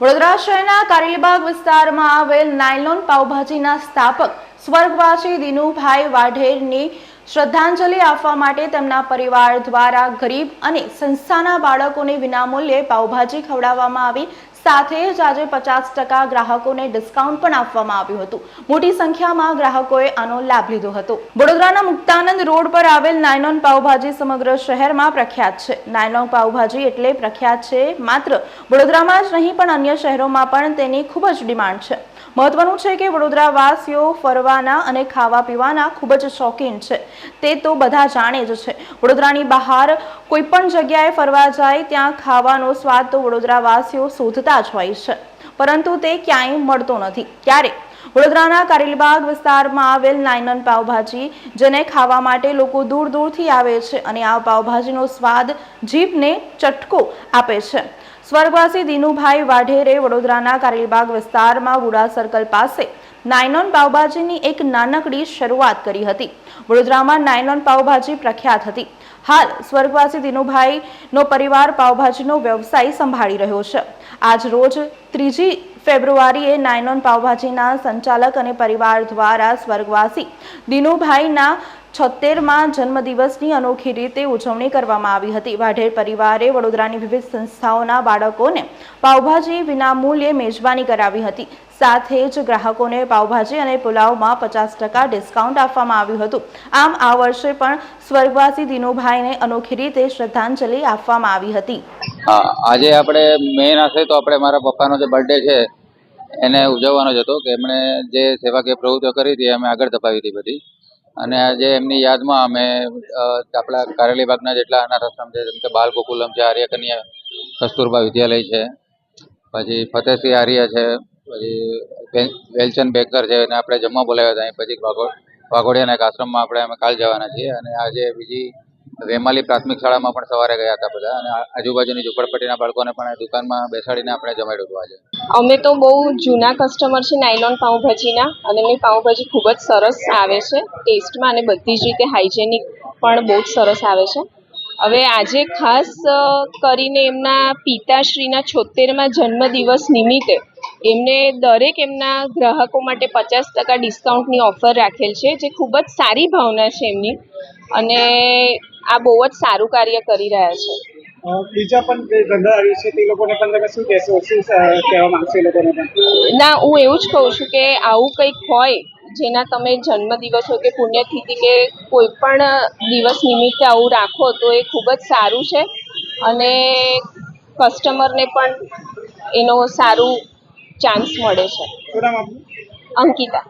વડોદરા શહેરના કારેલીબાગ વિસ્તારમાં આવેલ નાયલોન પાવભાજીના સ્થાપક સ્વર્ગવાસી દિનુભાઈ વાઢેરની શ્રદ્ધાંજલિ આપવા માટે તેમના પરિવાર દ્વારા ગરીબ અને સંસ્થાના બાળકોને વિનામૂલ્યે પાવભાજી ખવડાવવામાં આવી સાથે જ આજે પચાસ ટકા ગ્રાહકોને ડિસ્કાઉન્ટ પણ આપવામાં આવ્યું હતું. મોટી સંખ્યામાં ગ્રાહકોએ આનો લાભ લીધો હતો. વડોદરાના મુક્તાનંદ રોડ પર આવેલ નાયનોન પાઉભાજી સમગ્ર શહેરમાં પ્રખ્યાત છે. નાયનોન પાવભાજી એટલે પ્રખ્યાત છે માત્ર વડોદરામાં જ નહીં, પણ અન્ય શહેરોમાં પણ તેની ખૂબ જ ડિમાન્ડ છે. મહત્વનું છે કે વડોદરાવાસીઓ ફરવાના અને ખાવા પીવાના ખૂબ જ શોખીન છે. તે તો બધા જાણે જ છે. વડોદરાની બહાર કોઈ પણ જગ્યાએ ફરવા જાય, ત્યાં ખાવાનો સ્વાદ તો વડોદરાવાસીઓ શોધતા જ હોય છે. પરંતુ તે ક્યાંય મળતો નથી. ક્યારે? વડોદરાના કારેલીબાગ વિસ્તારમાં આવેલ નાયનન પાવભાજી, જેને ખાવા માટે લોકો દૂર દૂરથી આવે છે અને આ પાવભાજીનો સ્વાદ જીભને ચટકો આપે છે. સ્વર્ગવાસી દિનુભાઈ વાઢેરે વડોદરાના કારેલીબાગ વિસ્તારમાં વુડા સર્કલ પાસે નાયનોન પાવભાજીની એક નાનકડી શરૂઆત કરી હતી. વડોદરામાં નાયનોન પાવભાજી પ્રખ્યાત હતી. હાલ સ્વર્ગવાસી દિનુભાઈનો પરિવાર પાવભાજીનો વ્યવસાય સંભાળી રહ્યો છે. આજ રોજ ત્રીજી ફેબ્રુઆરીએ નાયનોન પાવભાજીના સંચાલક અને પરિવાર દ્વારા સ્વર્ગવાસી દિનુભાઈના છોતેરમાં જન્મદિવસની અનોખી રીતે ઉજવણી કરવામાં આવી હતી. વાઢેર પરિવારે વડોદરાની વિવિધ સંસ્થાઓના બાળકોને પાવભાજી વિનામૂલ્યે મેજબાની કરાવી હતી. સાથે જ ગ્રાહકોને પાવભાજી અને પુલાવમાં પચાસ ટકા ડિસ્કાઉન્ટ આપવામાં આવ્યું હતું. આમ આ વર્ષે પણ સ્વર્ગવાસી દિનુભાઈને અનોખી રીતે શ્રદ્ધાંજલિ આપવામાં આવી હતી. હા, આજે આપણે મેઇન હશે તો આપણે મારા પપ્પાનો જે બર્થડે છે, એને ઉજવવાનો જ હતો કે એમણે જે સેવાકીય પ્રવૃત્તિઓ કરી હતી, અમે આગળ ધપાવી હતી બધી. અને આજે એમની યાદમાં અમે આપણા કારેલી બાગના જેટલા અનાથ આશ્રમ છે, જેમ કે બાલ ગોકુલમ છે આર્ય કન્યા કસ્તુરબા વિદ્યાલય છે, પછી ફતેહસિંહ આર્ય છે, પછી વેલ- વેલચંદ બેકર છે અને આપણે જમવા બોલાવ્યા હતા પછી વાઘો, વાઘોડિયાના એક આશ્રમમાં આપણે અમે કાલ જવાના છીએ. અને આજે બીજી વેમાલી પ્રાથમિક શાળામાં પણ સવારે ગયા હતા બધા અને આજુબાજુની ઝુંપડપટ્ટીના બાળકોને પણ દુકાનમાં બેસાડીને આપણે જમાડ્યું હતું આજે. અમે તો બહુ જૂના કસ્ટમર છે નાયલોન પાઉંભાજીના અને એમની પાઉંભાજી ખૂબ જ સરસ આવે છે ટેસ્ટમાં અને બધી જ રીતે હાઇજેનિક પણ બહુ જ સરસ આવે છે. હવે આજે ખાસ કરીને એમના પિતાશ્રીના છોતેરમાં જન્મદિવસ નિમિત્તે એમને દરેક એમના ગ્રાહકો માટે પચાસ ટકા ડિસ્કાઉન્ટની ઓફર રાખેલ છે, જે ખૂબ જ સારી ભાવના છે એમની. અને આ બહુ જ સારું કાર્ય કરી રહ્યા છે. બીજા પણ ધંધા આવી છે તે લોકોને પણ તમે શું કહેશો? શું કહેવા માંગશો એ લોકોને પણ? ના હું એવું જ કહું છું કે આવું કંઈક હોય જેના તમે જન્મદિવસ હોય કે પુણ્યતિથિ કે કોઈ પણ દિવસ નિમિત્તે આવું રાખો તો એ ખૂબ જ સારું છે. અને કસ્ટમરને પણ એનો સારું ચાન્સ મળે છે. અંકિતા.